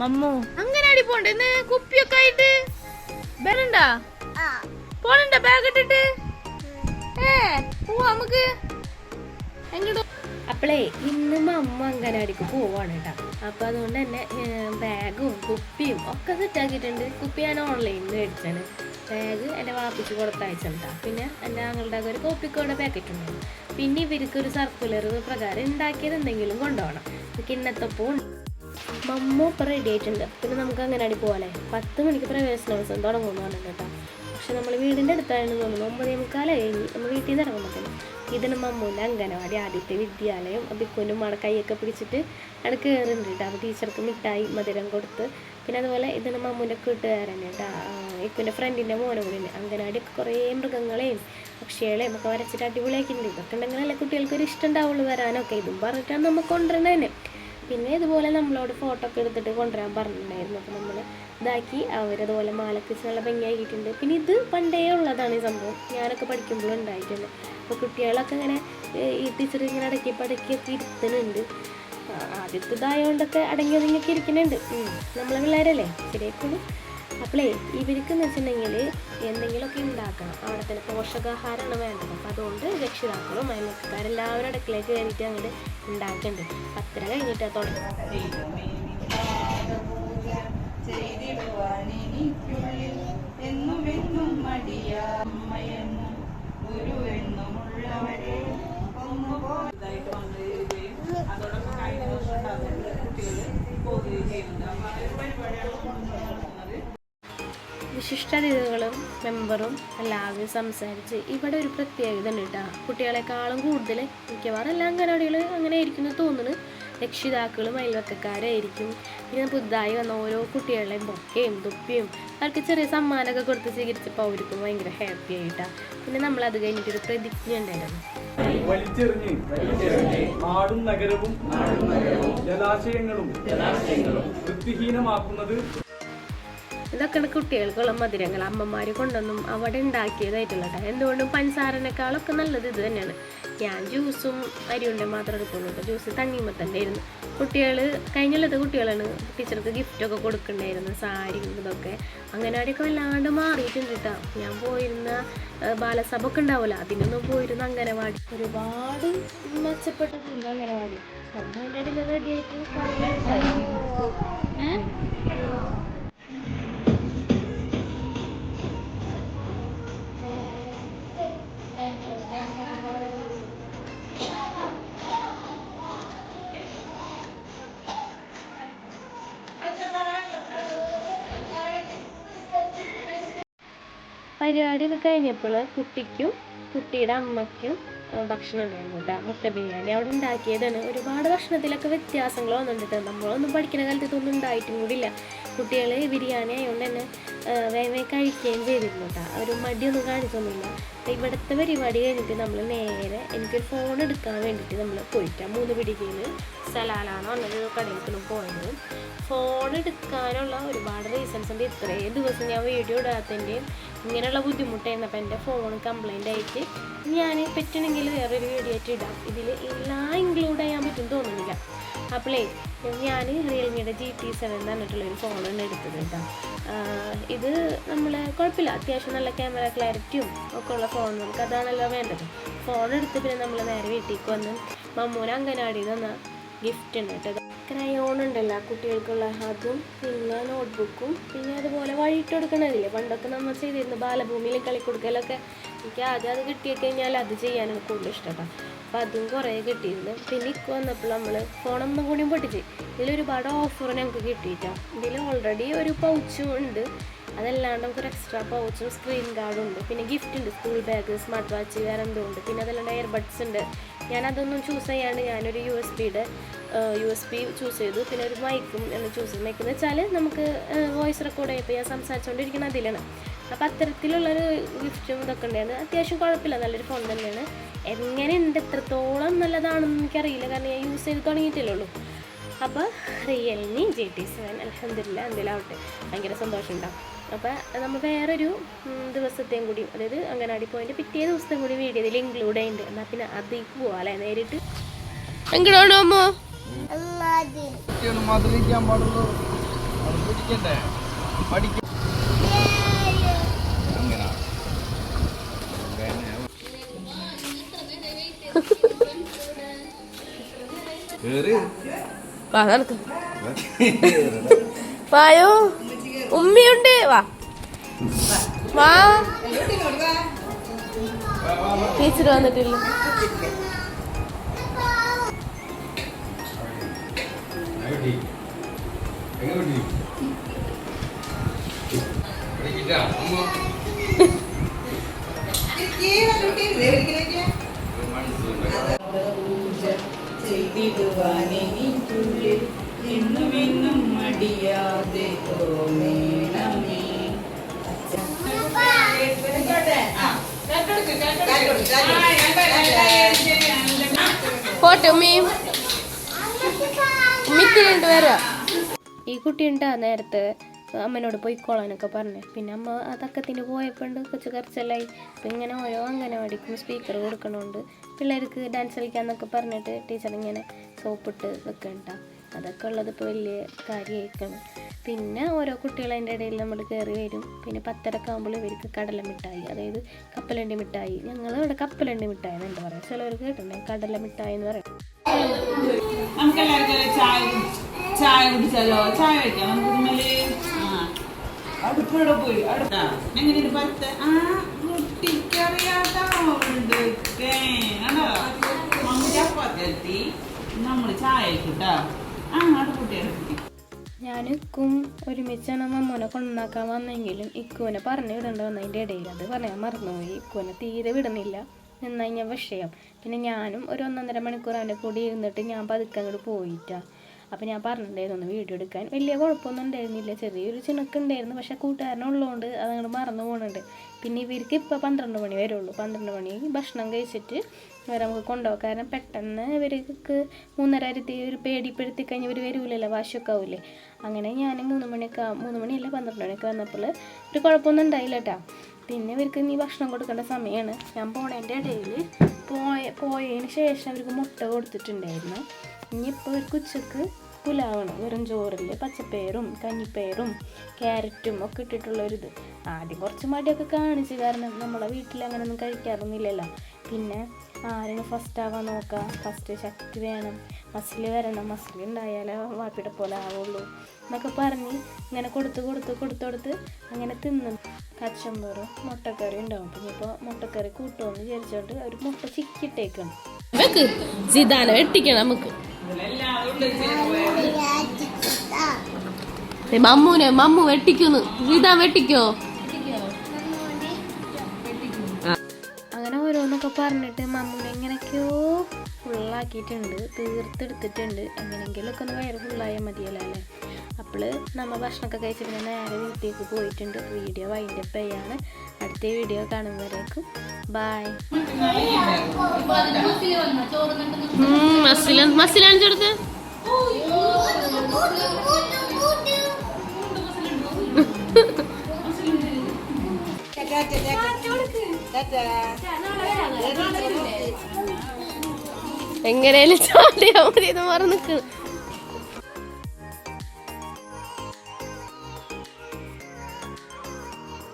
മമ്മു. അങ്ങനാടി പോണ്ടേ? ഇന്ന് കുപ്പിയൊക്കെ ആയിട്ട് വരണ്ട? പോണണ്ട ബാഗ് ഇട്ടിട്ട്? ഏ പോവാ നമുക്ക്. എങ്ങോട്ട്? അപ്പളേ ഇന്ന് അമ്മ അങ്കനാടിക്ക് പോവാണ് കേട്ടോ അപ്പൊ അതുകൊണ്ട് തന്നെ ബാഗും കുപ്പിയും ഒക്കെ സെറ്റ് ആക്കിയിട്ടുണ്ട്. കുപ്പി ഞാൻ ഓൺലൈനിൽ മേടിച്ചാണ് ബാഗ് എന്റെ വാപ്പിച്ച് കൊടുത്തയച്ചാ പിന്നെ എന്റെ ആങ്ങളുടെ ഒരു കോപ്പിക്കോടെ പാക്കറ്റ് ഉണ്ടായിരുന്നു പിന്നെ ഇവർക്ക് ഒരു സർക്കുലർ പ്രകാരം ഉണ്ടാക്കിയത് എന്തെങ്കിലും കൊണ്ടുപോകണം. കിണ്ണത്തപ്പവും മമ്മ ഇപ്പം റെഡി ആയിട്ടുണ്ട്. പിന്നെ നമുക്ക് അങ്ങനെ അടി പോകാല്ലേ പത്ത് മണിക്ക് പ്രവേശനോത്സവം തുടങ്ങുമെന്ന് പറഞ്ഞു കേട്ടോ. പക്ഷെ നമ്മൾ വീടിന്റെ അടുത്തായിരുന്നു തോന്നുന്നു ഒമ്പതേ മുക്കാലേ കഴിഞ്ഞ് നമ്മൾ വീട്ടിൽ നിന്ന് ഇറങ്ങുമ്പോഴത്തേനും ഇതിന് മമ്മൂന്റെ അംഗനവാടി ആദ്യത്തെ വിദ്യാലയം അബിക്കുനും അവിടെ കൈയൊക്കെ പിടിച്ചിട്ട് അവിടെ കയറുന്നുണ്ട് കേട്ടോ. അപ്പോൾ ടീച്ചർക്ക് മിഠായി മധുരം കൊടുത്ത്. പിന്നെ അതുപോലെ ഇതിന് മമ്മൂന്റെ കൂട്ടുകാരനെ കേട്ടോ. ഇക്കുന്റെ ഫ്രണ്ടിന്റെ മോനെ കൂടി ഉണ്ട്. അംഗനവാടിയൊക്കെ കുറേ മൃഗങ്ങളെയും പക്ഷികളെയും ഒക്കെ വരച്ചിട്ട് അടിപൊളിയാക്കിയിട്ടുണ്ട്. ഇതൊക്കെ ഉണ്ടെങ്കിലല്ലേ കുട്ടികൾക്ക് ഒരു ഇഷ്ടം ഉണ്ടാവുള്ളൂ വരാനൊക്കെ. ഇതും പറഞ്ഞിട്ടാണ് നമ്മൾ കൊണ്ടുവരുന്നത് തന്നെ പിന്നെ ഇതുപോലെ നമ്മളോട് ഫോട്ടോ ഒക്കെ എടുത്തിട്ട് കൊണ്ടുവരാൻ പറഞ്ഞിട്ടുണ്ടായിരുന്നു. അപ്പോൾ നമ്മൾ ഇതാക്കി അവരതുപോലെ മാലക്കിച്ച് നല്ല ഭംഗിയാക്കിയിട്ടുണ്ട്. പിന്നെ ഇത് പണ്ടേ ഉള്ളതാണ് ഈ സംഭവം. ഞാനൊക്കെ പഠിക്കുമ്പോഴും ഉണ്ടായിട്ടുണ്ട്. അപ്പോൾ കുട്ടികളൊക്കെ ഇങ്ങനെ ഈ ടീച്ചർ ഇങ്ങനെ അടക്കി പടക്കിയൊക്കെ ഇരുത്തുന്നുണ്ട്. ആദ്യത്തെ ഇതായതുകൊണ്ടൊക്കെ അടങ്ങി ഒതുങ്ങിയൊക്കെ ഇരിക്കുന്നുണ്ട്. നമ്മളെ പിള്ളേരല്ലേ? ശരിയാക്കുള്ളൂ അപ്പോളേ ഇവർക്ക് എന്ന് വെച്ചിട്ടുണ്ടെങ്കിൽ എന്തെങ്കിലുമൊക്കെ ഉണ്ടാക്കണം അവിടെ തന്നെ പോഷകാഹാരമാണ് വേണ്ടത്. അപ്പം അതുകൊണ്ട് രക്ഷിതാക്കളും അയൽക്കാരെല്ലാവരും അടുക്കളയിൽ കയറിയിട്ട് അങ്ങോട്ട് ഉണ്ടാക്കുന്നുണ്ട് പത്തര കഴിഞ്ഞിട്ട് അതോടൊപ്പം കഴിഞ്ഞ ദിവസം ഉണ്ടാകുന്ന കുട്ടികൾ പോകുകയും ചെയ്യുന്നുണ്ട്. വിശിഷ്ടാതിഥികളും മെമ്പറും എല്ലാവരും സംസാരിച്ച് ഇവിടെ ഒരു പ്രത്യേകത ഉണ്ട് കേട്ടോ. കുട്ടികളെക്കാളും കൂടുതൽ മിക്കവാറും എല്ലാ അംഗനവാടികൾ അങ്ങനെ ആയിരിക്കും എന്ന് തോന്നുന്നു. രക്ഷിതാക്കളും അയൽവക്കക്കാരായിരിക്കും. പിന്നെ പുതുതായി വന്ന ഓരോ കുട്ടികളെയും ബൊക്കയും തുപ്പിയും അവർക്ക് ചെറിയ സമ്മാനമൊക്കെ കൊടുത്ത് സ്വീകരിച്ചപ്പോൾ അവർക്കും ഭയങ്കര ഹാപ്പി ആയിട്ടാ. പിന്നെ നമ്മൾ അത് കഴിഞ്ഞിട്ടൊരു പ്രതിജ്ഞ ഉണ്ടായിരുന്നു. വലിച്ചെറിഞ്ഞ് നാടും നഗരവും ജലാശയങ്ങളും വൃത്തിഹീനമാക്കുന്നത് ഇതൊക്കെയാണ് കുട്ടികൾക്കുള്ള മധുരങ്ങൾ. അമ്മമാർ കൊണ്ടൊന്നും അവിടെ ഉണ്ടാക്കിയതായിട്ടുള്ള കേട്ടോ എന്തുകൊണ്ടും പഞ്ചസാരനേക്കാളൊക്കെ നല്ലത് ഇത് തന്നെയാണ്. ഞാൻ ജ്യൂസും അരിയുണ്ട മാത്രം എടുക്കുള്ളൂ ജ്യൂസ് തണ്ണിയുമ്പോൾ തന്നെ ആയിരുന്നു. കുട്ടികൾ കഴിഞ്ഞുള്ളത് കുട്ടികളാണ്. ടീച്ചർക്ക് ഗിഫ്റ്റൊക്കെ കൊടുക്കണ്ടായിരുന്നു. സാരി ഇതൊക്കെ. അങ്ങനവാടിയൊക്കെ വല്ലാണ്ട് മാറിയിട്ടുണ്ട് കേട്ടോ ഞാൻ പോയിരുന്ന ബാലസഭ ഒക്കെ ഉണ്ടാവില്ല അതിനൊന്നും പോയിരുന്ന അംഗനവാടി. ഒരുപാട് മെച്ചപ്പെട്ടിട്ടുണ്ട് അംഗനവാടി. റെഡിയായിട്ട് പരിപാടിയൊക്കെ കഴിഞ്ഞപ്പോൾ കുട്ടിക്കും കുട്ടിയുടെ അമ്മയ്ക്കും ഭക്ഷണം ഉണ്ടായിരുന്നു കേട്ടോ. മുട്ട ബിരിയാണി അവിടെ ഉണ്ടാക്കിയതാണ്. ഒരുപാട് ഭക്ഷണത്തിലൊക്കെ വ്യത്യാസങ്ങൾ വന്നിട്ടുണ്ട് നമ്മളൊന്നും പഠിക്കുന്ന കാലത്ത് ഇതൊന്നും ഉണ്ടായിട്ടും കൂടിയില്ല കുട്ടികൾ ബിരിയാണി ആയതുകൊണ്ട് തന്നെ വേഗം കഴിക്കുകയും ചെയ്തിരുന്നു കേട്ടോ. ഒരു മടിയൊന്നും കാണിച്ചൊന്നുമില്ല. അപ്പോൾ ഇവിടുത്തെ പരിപാടി കഴിഞ്ഞിട്ട് നമ്മൾ നേരെ എനിക്കൊരു ഫോൺ എടുക്കാൻ വേണ്ടിയിട്ട് നമ്മൾ പോയിട്ടാണ് മൂന്ന് പിടിക്കയിൽ സലാലാന്ന് പറഞ്ഞൊരു കടയിലേക്കാണ് പോയത്. ഫോൺ എടുക്കാനുള്ള ഒരുപാട് റീസൺസ് ഉണ്ട്. ഇത്രയും ദിവസം ഞാൻ വീഡിയോ ഇടാത്തതിന്റെയും ഇങ്ങനെയുള്ള ബുദ്ധിമുട്ടായിരുന്നു അപ്പോൾ എന്റെ ഫോൺ കംപ്ലൈന്റ് ആയിട്ട് ഞാൻ പറ്റണമെങ്കിൽ വേറൊരു വീഡിയോ ആയിട്ട് ഇടാം. ഇതിൽ എല്ലാം ഇൻക്ലൂഡ് ചെയ്യാൻ പറ്റും തോന്നുന്നില്ല. അപ്പോളേ ഞാൻ റിയൽമിയുടെ ജി ടി സെവൻ എന്ന് പറഞ്ഞിട്ടുള്ളൊരു ഫോണാണ് എടുത്തത് കേട്ടോ. ഇത് നമ്മൾ കുഴപ്പമില്ല. അത്യാവശ്യം നല്ല ക്യാമറ ക്ലാരിറ്റിയും ഒക്കെ ഉള്ള ഫോൺ നമുക്ക് അതാണല്ലോ വേണ്ടത്. ഫോൺ എടുത്ത് പിന്നെ നമ്മൾ നേരെ വീട്ടിലേക്ക് വന്ന് മമ്മൂന അംഗനവാടിയിൽ നിന്ന് ഗിഫ്റ്റ് ഉണ്ട് കേട്ടോ. ക്രയോൺ ഉണ്ടല്ലോ കുട്ടികൾക്കുള്ള അതും പിന്നെ നോട്ട്ബുക്കും പിന്നെ അതുപോലെ വഴിയിട്ട് കൊടുക്കണതില്ലേ? പണ്ടൊക്കെ നമ്മൾ ചെയ്തിരുന്നു ബാലഭൂമിയിൽ കളിക്കൊടുക്കലൊക്കെ എനിക്ക് ആദ്യം അത് കിട്ടിയ കഴിഞ്ഞാൽ അത് ചെയ്യാനാണ് കൂടുതൽ ഇഷ്ടം അപ്പം അതും കുറേ കിട്ടിയിരുന്നു. പിന്നെ ഇക്ക് വന്നപ്പോൾ നമ്മൾ ഫോണൊന്നും കൂടിയും പൊട്ടിച്ച്. ഇതിലൊരുപാട് ഓഫർ ഞങ്ങൾക്ക് കിട്ടിയിട്ടാ. ഇതിൽ ഓൾറെഡി ഒരു പൗച്ചും ഉണ്ട്. അതല്ലാണ്ട് നമുക്കൊരു എക്സ്ട്രാ പൗച്ചും സ്ക്രീൻ ഗാർഡും ഉണ്ട്. പിന്നെ ഗിഫ്റ്റ് ഉണ്ട്. സ്കൂൾ ബാഗ് സ്മാർട്ട് വാച്ച് വേറെ എന്തോ ഉണ്ട്. പിന്നെ അതല്ലാണ്ട് എയർബഡ്സ് ഉണ്ട്. ഞാൻ അതൊന്നും ചൂസ് ചെയ്യാണ്ട് ഞാനൊരു യു എസ് ബിയുടെ യു എസ് ബി ചൂസ് ചെയ്തു. പിന്നെ ഒരു മൈക്കും എന്ന് ചൂസ് ചെയ്തു മൈക്ക് എന്ന് വെച്ചാൽ നമുക്ക് വോയിസ് റെക്കോർഡ് ചെയ്യപ്പോൾ ഞാൻ സംസാരിച്ചുകൊണ്ടിരിക്കുന്ന അതിലാണ്. അപ്പോൾ അത്തരത്തിലുള്ളൊരു ഗിഫ്റ്റും ഇതൊക്കെ ഉണ്ടായിരുന്നു. അത്യാവശ്യം കുഴപ്പമില്ല. നല്ലൊരു ഫോൺ തന്നെയാണ്. എങ്ങനെ ഉണ്ട് എത്രത്തോളം നല്ലതാണെന്ന് എനിക്കറിയില്ല. കാരണം ഞാൻ യൂസ് ചെയ്ത് തുടങ്ങിയിട്ടില്ലേ ഉള്ളൂ. അപ്പോൾ റിയൽമി ജി ടി സെവൻ അലഹമില്ല എന്തിലാവട്ടെ. ഭയങ്കര സന്തോഷം ഉണ്ടാവും അപ്പോൾ നമ്മൾ വേറൊരു ദിവസത്തെയും കൂടി അതായത് അങ്ങനാടി പോയിന്റെ പിറ്റേ ദിവസത്തെയും കൂടി വീഡിയോ ഇതിൽ ഇൻക്ലൂഡ് ചെയ്യുന്നുണ്ട്. എന്നാൽ പിന്നെ അതിലേക്ക് പോവാം അല്ലേ നേരിട്ട്? എങ്ങോട്ടാണോ അമ്മോ? വാ നടക്ക്. വായോ ഉമ്മയുണ്ട്. വാ. വാ. ടീച്ചർ വന്നിട്ടില്ല. ചെയ്തിടുവാനെനിക്കുള്ളിൽ മടിയാതെ ഈ കുട്ടി ഉണ്ടാ നേരത്തെ അമ്മനോട് പോയിക്കോളാനൊക്കെ പറഞ്ഞു. പിന്നെ അമ്മ അതക്കത്തിന് പോയപ്പോണ്ട് കൊച്ചു കരച്ചലായി. അപ്പം ഇങ്ങനെ ഓരോ അംഗനവാടിക്കും സ്പീക്കർ കൊടുക്കണോണ്ട്. പിള്ളേർക്ക് ഡാൻസ് കളിക്കാന്നൊക്കെ പറഞ്ഞിട്ട് ടീച്ചർ ഇങ്ങനെ സോപ്പിട്ട് വെക്കണ്ട. അതൊക്കെ ഉള്ളത് ഇപ്പോൾ വലിയ കാര്യമായിരിക്കണം. പിന്നെ ഓരോ കുട്ടികൾ അതിന്റെ ഇടയിൽ നമ്മൾ കയറി വരും. പിന്നെ പത്തരക്ക് ആകുമ്പോൾ ഇവർക്ക് കടല മിഠായി അതായത് കപ്പലണ്ടി മിഠായി. ഞങ്ങൾ ഇവിടെ കപ്പലണ്ടി മിഠായി എന്ന് എന്താ പറയുക ചിലവർ കേട്ടിട്ടുണ്ട് കടല മിഠായി എന്ന് പറയും. ചായ ചായ എത്തി നമ്മൾ ചായ കിട്ടാ ഞാൻ ഇക്കും ഒരുമിച്ചാണ് മമ്മൂനെ കൊണ്ടാക്കാൻ വന്നെങ്കിലും ഇക്കുവിനെ പറഞ്ഞു വിടേണ്ടി വന്നതിന്റെ ഇടയിൽ. അത് പറയാൻ മറന്നുപോയി. ഇക്കുവിനെ തീരെ വിടുന്നില്ല. നിന്നായി ഞാൻ വിഷയം. പിന്നെ ഞാനും ഒരു ഒന്നൊന്നര മണിക്കൂർ അവന്റെ കൂടി ഇരുന്നിട്ട് ഞാൻ പതുക്കെ അങ്ങോട്ട് പോയിട്ടാ. അപ്പം ഞാൻ പറഞ്ഞിട്ടുണ്ടായിരുന്നു വീഡിയോ എടുക്കാൻ. വലിയ കുഴപ്പമൊന്നും ഉണ്ടായിരുന്നില്ല. ചെറിയൊരു ചിണക്കുണ്ടായിരുന്നു പക്ഷേ കൂട്ടുകാരനുള്ളതുകൊണ്ട് അതങ്ങോട്ട് മറന്നു പോകുന്നുണ്ട് പിന്നെ ഇവർക്ക് ഇപ്പോൾ പന്ത്രണ്ട് മണി വരുള്ളൂ പന്ത്രണ്ട് മണി ഭക്ഷണം കഴിച്ചിട്ട് ഇവരെ നമുക്ക് കൊണ്ടുപോകാം. കാരണം പെട്ടെന്ന് ഇവർക്ക് മൂന്നര അരത്തി ഒരു പേടിപ്പെടുത്തി കഴിഞ്ഞ് ഇവർ വരൂലല്ലോ വാശിയൊക്കെ ആവൂലേ. അങ്ങനെ ഞാൻ മൂന്ന് മണിയൊക്കെ മൂന്ന് മണിയല്ല പന്ത്രണ്ട് മണിയൊക്കെ വന്നപ്പോൾ ഒരു കുഴപ്പമൊന്നും ഉണ്ടായില്ല കേട്ടോ പിന്നെ ഇവർക്ക് നീ ഭക്ഷണം കൊടുക്കേണ്ട സമയമാണ് ഞാൻ പോണേന്റെ ഇടയിൽ പോയ പോയതിന് ശേഷം ഇവർക്ക് മുട്ട കൊടുത്തിട്ടുണ്ടായിരുന്നു. ഇനിയിപ്പോൾ ഒരു ഉച്ചയ്ക്ക് പുലാവാണ്. വെറും ചോറിൽ പച്ചപ്പയറും കഞ്ഞിപ്പയറും ക്യാരറ്റും ഒക്കെ ഇട്ടിട്ടുള്ള ഒരു ഇത്. ആദ്യം കുറച്ച് മടിയൊക്കെ കാണിച്ച് കാരണം നമ്മളെ വീട്ടിൽ അങ്ങനെയൊന്നും കഴിക്കാറൊന്നുമില്ലല്ലോ. പിന്നെ ആരെങ്കിലും ഫസ്റ്റ് ആവാൻ നോക്കുക ഫസ്റ്റ് ശക്തി വേണം. മസിൽ വരണം. മസിൽ ഉണ്ടായാലേ വാപ്പിയുടെ പോലെ ആവുള്ളൂ. എന്നൊക്കെ പറഞ്ഞ് ഇങ്ങനെ കൊടുത്ത് കൊടുത്ത് കൊടുത്ത് കൊടുത്ത് അങ്ങനെ തിന്നും. കച്ചമ്പറും മുട്ടക്കറി ഉണ്ടാവും. പിന്നെ ഇപ്പോൾ മുട്ടക്കറി കൂട്ടുമെന്ന് വിചാരിച്ചുകൊണ്ട് ഒരു മുട്ട ചിക്കിട്ടേക്കണം സിതാനെ വെട്ടിക്കണം നമുക്ക്. മമ്മൂനെ മമ്മു വെട്ടിക്കുന്നു. ഇതാ വെട്ടിക്കോ? അങ്ങനെ ഓരോന്നൊക്കെ പറഞ്ഞിട്ട് മമ്മൂനെ എങ്ങനെയൊക്കെയോ ഫുള്ളാക്കിയിട്ടുണ്ട് തീർത്തെടുത്തിട്ടുണ്ട് എങ്ങനെയെങ്കിലുമൊക്കെ ഒന്ന് വയറ് ഫുള്ളായാൽ മതിയല്ലോ അല്ലേ? അപ്പോൾ നമ്മൾ ഭക്ഷണമൊക്കെ കഴിച്ച് പിന്നെ നേരെ വീട്ടിലേക്ക് പോയിട്ടുണ്ട്. വീഡിയോ വൈൻഡപ്പ് ചെയ്യാണ്. അടുത്ത വീഡിയോ കാണുമ്പോഴേക്കും ബായ് എങ്ങനെയാലും ചാടിയാ മതി എന്ന് പറഞ്ഞു നിൽക്കുന്നു